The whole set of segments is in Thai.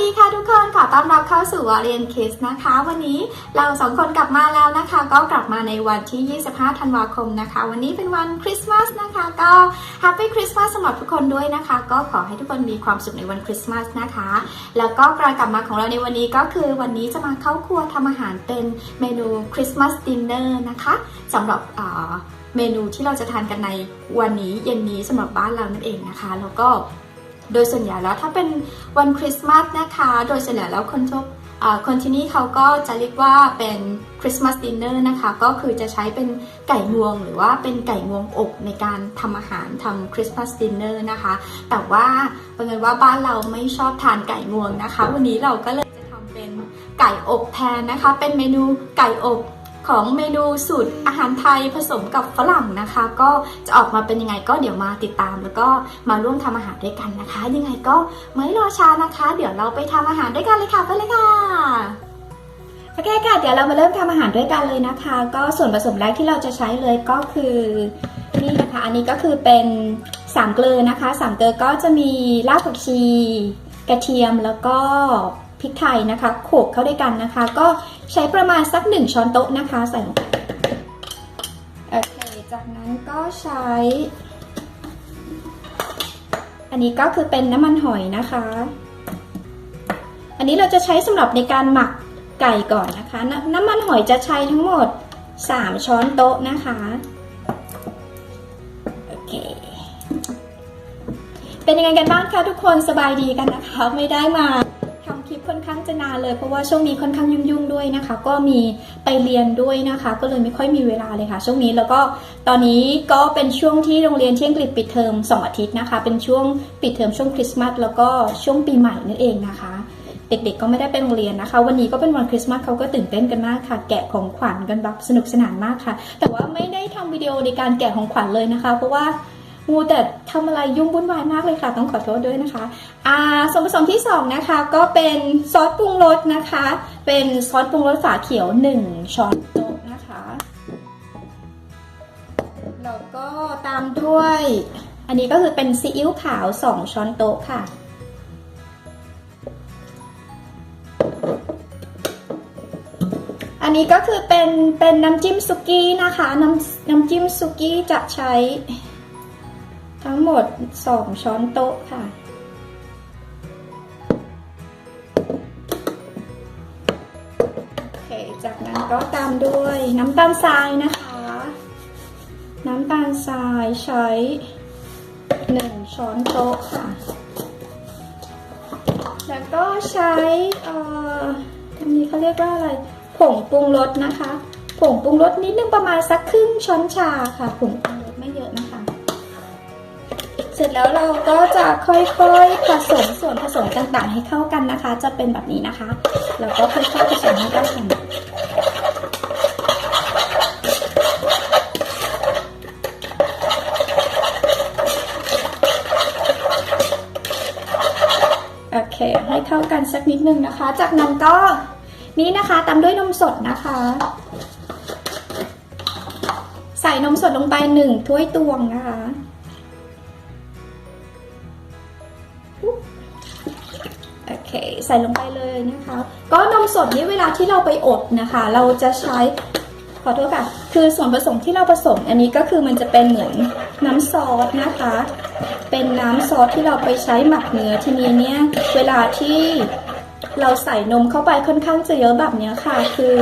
ดีค่ะทุกคนขอต้อนรับเข้าสู่วาเรียนคิสนะคะ วันนี้เราสองคนกลับมาแล้วนะคะ ก็กลับมาในวันที่ 25 ธันวาคมนะคะ วันนี้เป็นวันคริสต์มาสนะคะ ก็แฮปปี้คริสต์มาสสำหรับทุกคนด้วยนะคะ ก็ขอให้ทุกคนมีความสุขในวันคริสต์มาสนะคะ แล้วก็การกลับมาของเราในวันนี้ก็คือวันนี้จะมาเข้าครัวทำอาหารเป็นเมนูคริสต์มาสดินเนอร์นะคะสำหรับเมนูที่เราจะทานกันในวันนี้เย็นนี้สำหรับบ้านเรานั่นเองนะคะ แล้วก็ โดยส่วนใหญ่แล้วถ้าเป็นวันคริสต์มาสนะคะ โดยส่วนใหญ่แล้วคนทั่วคนที่นี่เขาก็จะเรียกว่าเป็นคริสต์มาสดินเนอร์นะคะ ก็คือจะใช้เป็นไก่งวงหรือว่าเป็นไก่งวงอบในการทำอาหารทำคริสต์มาสดินเนอร์นะคะ แต่ว่าบังเอิญว่าบ้านเราไม่ชอบทานไก่งวงนะคะ วันนี้เราก็เลยจะทำเป็นไก่อบแทนนะคะ เป็นเมนูไก่อบ ของเมนูสูตรอาหารไทยผสมกับฝรั่งนะคะ ก็จะออกมาเป็นยังไงก็เดี๋ยวมาติดตาม แล้วก็มาร่วมทำอาหารด้วยกันนะคะ ยังไงก็ไม่รอช้านะคะ เดี๋ยวเราไปทำอาหารด้วยกันเลยค่ะไปเลยค่ะโอเคค่ะเดี๋ยวเรามาเริ่มทำอาหารด้วยกันเลยนะคะ ก็ส่วนผสมแรกที่เราจะใช้เลยก็คือนี่นะคะ อันนี้ก็คือเป็นสามเกลือนะคะสามเกลือก็จะมีรากผักชี กระเทียมแล้วก็พริกไทยนะคะโขกเข้าด้วยกันนะคะ ก็ ใช้ประมาณสักหนึ่งช้อนโต๊ะนะคะใส่ลงไปโอเค จากนั้นก็ใช้ อันนี้ก็คือเป็นน้ำมันหอยนะคะ อันนี้เราจะใช้สำหรับในการหมักไก่ก่อนนะคะนน้ำมันหอยจะใช้ทั้งหมด 3 ช้อนโต๊ะนะคะโอเคเป็นยังไงกันบ้างคะทุกคนสบายดีกันนะคะ ไม่ได้มา ทำคลิปค่อนข้างจะนานเลยเพราะว่าช่วงนี้ค่อนข้างยุ่งๆด้วยนะคะ ก็มีไปเรียนด้วยนะคะ ก็เลยไม่ค่อยมีเวลาเลยค่ะ ช่วงนี้แล้วก็ตอนนี้ก็เป็นช่วงที่โรงเรียนเที่อังกฤษปิดเทอม2อาทิตย์นะคะ เป็นช่วงปิดเทอมช่วงคริสต์มาสแล้วก็ช่วงปีใหม่นั่นเองนะคะ เด็กๆก็ไม่ได้ไปโรงเรียนนะคะ วันนี้ก็เป็นวันคริสต์มาสเขาก็ตื่นเต้นกันมากค่ะ แกะของขวัญกันแบบสนุกสนานมากค่ะ แต่ว่าไม่ได้ทำวิดีโอในการแกะของขวัญเลยนะคะ เพราะว่า มูแต่ทำอะไรยุ่งวุ่นวายมากเลยค่ะ ต้องขอโทษด้วยนะคะอ่าส่วนผสมที่สองนะคะ ก็เป็นซอสปรุงรสนะคะ เป็นซอสปรุงรสฝาเขียว 1 ช้อนโต๊ะนะคะแล้วก็ตามด้วย อันนี้ก็คือเป็นซีอิ๊วขาว 2 ช้อนโต๊ะค่ะอันนี้ก็คือเป็นเป็นน้ำจิ้มซุกี้นะคะ น้ำน้ำจิ้มซุกี้จะใช้ ทั้งหมด 2 ช้อนโต๊ะค่ะ โอเค จากนั้นก็ตามด้วยน้ำตาลทรายนะคะ น้ำตาลทรายใช้ 1 ช้อนโต๊ะค่ะ แล้วก็ใช้เอ่ออันนี้เขาเรียกว่าอะไร ผงปรุงรสนะคะ ผงปรุงรสนิดนึงประมาณสักครึ่งช้อนชาค่ะผงปรุง เสร็จแล้วเราก็จะค่อยๆผสมส่วนผสมต่างๆ ให้เข้ากันนะคะ จะเป็นแบบนี้นะคะ แล้วก็ค่อยๆผสมให้เข้ากันโอเค ให้เข้ากันสักนิดนึงนะคะ จากนั้นก็นี่นะคะตามด้วยนมสดนะคะ ใส่นมสดลงไปหนึ่งถ้วยตวงนะคะ โอเค ใส่ลงไปเลยนะคะ ก็นมสดนี้เวลาที่เราไปอบนะคะ เราจะใช้ขอโทษค่ะ คือส่วนผสมที่เราผสมอันนี้ก็คือมันจะเป็นเหมือนน้ำซอสนะคะ เป็นน้ำซอสที่เราไปใช้หมักเนื้อทีนี้เนี่ย เวลาที่เราใส่นมเข้าไปค่อนข้างจะเยอะแบบเนี้ยค่ะ คือ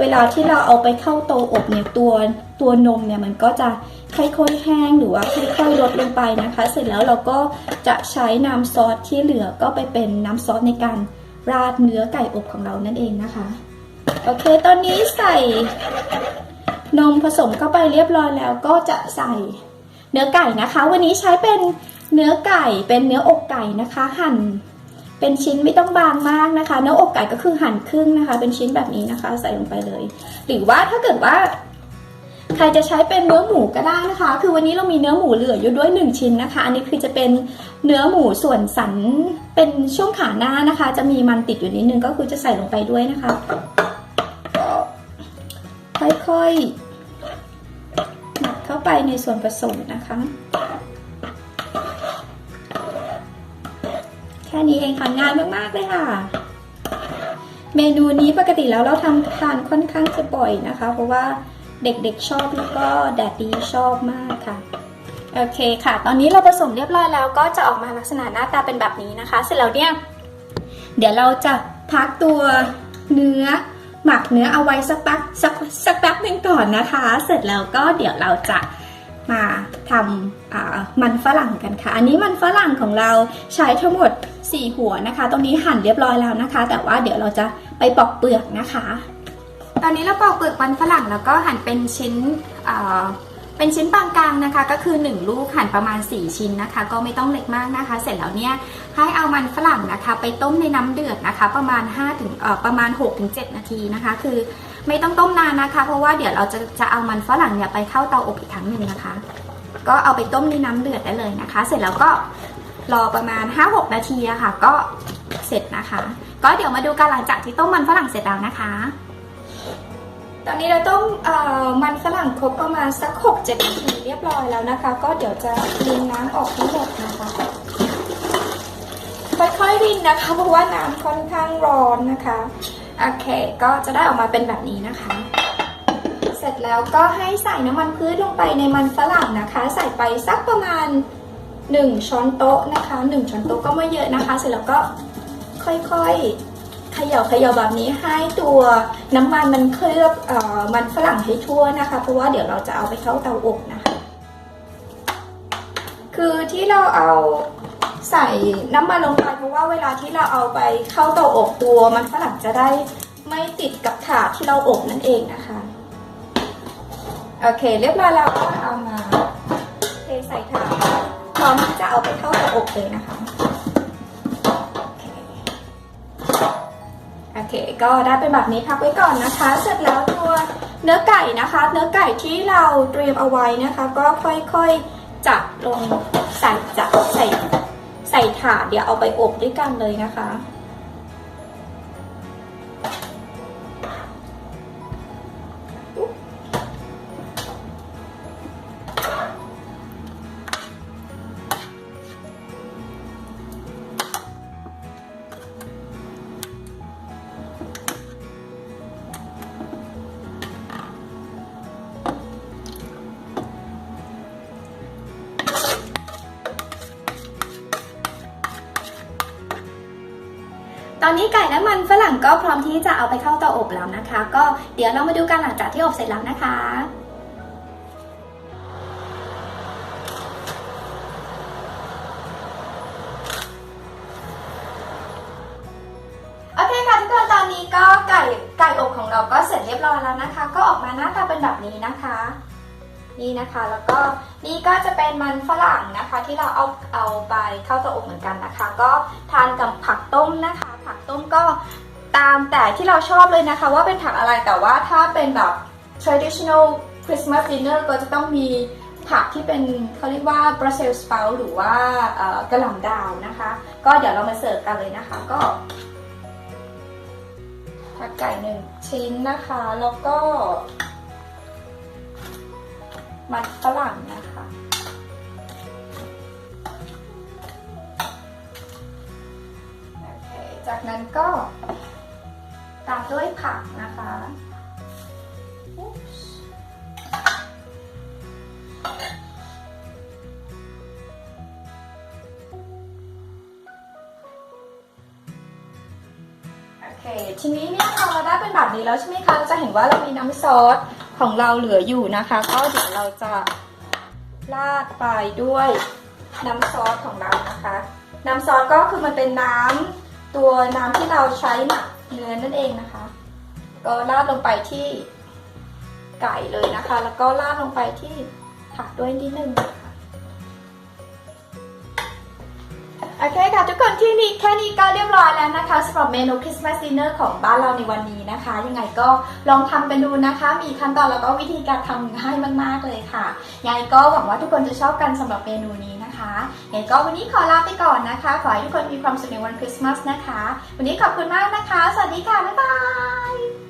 เวลาที่เราเอาไปเข้าเตาอบเนี่ยตัวตัวนมเนี่ยมันก็จะค่อยๆแห้งหรือว่าค่อยๆลดลงไปนะคะ เสร็จแล้วเราก็จะใช้น้ำซอสที่เหลือก็ไปเป็นน้ำซอสในการราดเนื้อไก่อบของเรานั่นเองนะคะ โอเค ตอนนี้ใส่นมผสมเข้าไปเรียบร้อยแล้วก็จะใส่เนื้อไก่นะคะ วันนี้ใช้เป็นเนื้อไก่เป็นเนื้ออกไก่นะคะ หั่น เป็นชิ้นไม่ต้องบางมากนะคะ เนื้ออกไก่ก็คือหั่นครึ่งนะคะ เป็นชิ้นแบบนี้นะคะ ใส่ลงไปเลย หรือว่าถ้าเกิดว่าใครจะใช้เป็นเนื้อหมูก็ได้นะคะ คือวันนี้เรามีเนื้อหมูเหลืออยู่ด้วย 1 ชิ้นนะคะ อันนี้คือจะเป็นเนื้อหมูส่วนสันเป็นช่วงขาหน้านะคะ จะมีมันติดอยู่นิดนึงก็คือจะใส่ลงไปด้วยนะคะ ค่อยๆหมักเข้าไปในส่วนผสมนะคะ คค่นี้เองค่ะง่ายมากๆเลยค่ะ เมนูนี้ปกติแล้วเราทำทานค่อนข้างจะบ่อยนะคะ เพราะว่าเด็กๆชอบแล้วก็แดดดีชอบมากค่ะโอเคค่ะ ตอนนี้เราผสมเรียบร้อยแล้วก็จะออกมาลักษณะหน้าตาเป็นแบบนี้นะคะ เสร็จแล้วเนี่ยเดี๋ยวเราจะพักตัวเนื้อหมักเนื้อเอาไว้สักแป๊บสักสักแป๊บหนึ่งก่อนนะคะ เสร็จแล้วก็เดี๋ยวเราจะ มาทำมันฝรั่งกันค่ะ อันนี้มันฝรั่งของเราใช้ทั้งหมด 4 หัวนะคะ ตรงนี้หั่นเรียบร้อยแล้วนะคะ แต่ว่าเดี๋ยวเราจะไปปอกเปลือกนะคะ ตอนนี้เราปอกเปลือกมันฝรั่งแล้วก็หั่นเป็นชิ้นเป็นชิ้นปานกลางนะคะ ก็คือ 1 ลูกหั่นประมาณ 4 ชิ้นนะคะ ก็ไม่ต้องเล็กมากนะคะ เสร็จแล้วเนี่ยให้เอามันฝรั่งนะคะ ไปต้มในน้ำเดือดนะคะ ประมาณ5ถึงประมาณ6ถึง7นาทีนะคะ คือ ไม่ต้องต้มนานนะคะ เพราะว่าเดี๋ยวเราจะจะเอามันฝรั่งเนี่ยไปเข้าเตาอบอีกครั้งหนึ่งนะคะ ก็เอาไปต้มในน้ำเดือดได้เลยนะคะ เสร็จแล้วก็รอประมาณ 5-6 นาทีอะค่ะ ก็เสร็จนะคะ ก็เดี๋ยวมาดูกันหลังจากที่ต้มมันฝรั่งเสร็จแล้วนะคะ ตอนนี้เราต้มเอ่อมันฝรั่งครบประมาณสัก 6-7 นาทีเรียบร้อยแล้วนะคะ ก็เดี๋ยวจะรินน้ำออกทั้งหมดนะคะค่อยๆรินนะคะ เพราะว่าน้ำค่อนข้างร้อนนะคะ โอเค ก็จะได้ออกมาเป็นแบบนี้นะคะ เสร็จแล้วก็ให้ใส่น้ำมันพืชลงไปในมันฝรั่งนะคะ ใส่ไปสักประมาณ 1 ช้อนโต๊ะนะคะ 1 ช้อนโต๊ะก็ไม่เยอะนะคะ เสร็จแล้วก็ค่อยๆเขย่าเขย่าแบบนี้ให้ตัวน้ำมันมันเคลือบเอ่อมันฝรั่งให้ทั่วนะคะ เพราะว่าเดี๋ยวเราจะเอาไปเข้าเตาอบนะคะ คือที่เราเอา ใส่น้ำมันลงไปเพราะว่าเวลาที่เราเอาไปเข้าเตาอบตัว มันฝรั่งจะได้ไม่ติดกับถาดที่เราอบนั่นเองนะคะ โอเค เรียบร้อยแล้วก็เอามาเทใส่ถาดพร้อมที่จะเอาไปเข้าเตาอบเลยนะคะโอเค ก็ได้เป็นแบบนี้พักไว้ก่อนนะคะ เสร็จแล้วตัวเนื้อไก่นะคะ เนื้อไก่ที่เราเตรียมเอาไว้นะคะ ก็ค่อยๆจัดลงใส่จัดใส่ ใส่ถาดเดี๋ยวเอาไปอบด้วยกันเลยนะคะ ตอนนี้ไก่และมันฝรั่งก็พร้อมที่จะเอาไปเข้าเตาอบแล้วนะคะ ก็เดี๋ยวเรามาดูกันหลังจากที่อบเสร็จแล้วนะคะโอเคค่ะทุกคนตอนนี้ก็ไก่ไก่อบของเราก็เสร็จเรียบร้อยแล้วนะคะ ก็ออกมาหน้าตาเป็นแบบนี้นะคะนี่นะคะแล้วก็นี่ก็จะเป็นมันฝรั่งนะคะ ที่เราเอาเอาไปเข้าเตาอบเหมือนกันนะคะ ก็ทานกับผักต้มนะคะผัก ต้มก็ตามแต่ที่เราชอบเลยนะคะ ว่าเป็นผักอะไรแต่ว่าถ้าเป็นแบบ traditional Christmas dinner ก็จะต้องมีผักที่เป็นเขาเรียกว่า Brussels sprout หรือว่ากระหล่ำดาวนะคะ ก็เดี๋ยวเรามาเสิร์ฟกันเลยนะคะก็ผักไก่หนึ่งชิ้นนะคะ แล้วก็ มันฝรั่งนะคะ จากนั้นก็ตามด้วยผักนะคะโอเคทีนี้เนี่ยพอเราได้เป็นแบบนี้แล้วใช่ไหมคะเราจะเห็นว่าเรามีน้ำซอสของเราเหลืออยู่นะคะ ก็เดี๋ยวเราจะราดไปด้วยน้ำซอสของเรานะคะ น้ำซอสก็คือมันเป็นน้ำ ตัวน้ำที่เราใช้หมักเนื้อนั่นเองนะคะ ก็ราดลงไปที่ไก่เลยนะคะ แล้วก็ราดลงไปที่ผักด้วยนิดนึงนะคะโอเคค่ะทุกคนที่นี่แค่นี้ก็เรียบร้อยแล้วนะคะสำหรับเมนูคริสต์มาสดินเนอร์ของบ้านเราในวันนี้นะคะ ยังไงก็ลองทำกันดูนะคะ มีขั้นตอนแล้วก็วิธีการทำง่ายมาก ๆเลยค่ะยังไงก็หวังว่าทุกคนจะชอบกันสำหรับเมนูนี้ นะคะงั้นก็วันนี้ขอลาไปก่อนนะคะ ขอให้ทุกคนมีความสุขในวันคริสต์มาสนะคะ วันนี้ขอบคุณมากนะคะ สวัสดีค่ะ บ๊ายบาย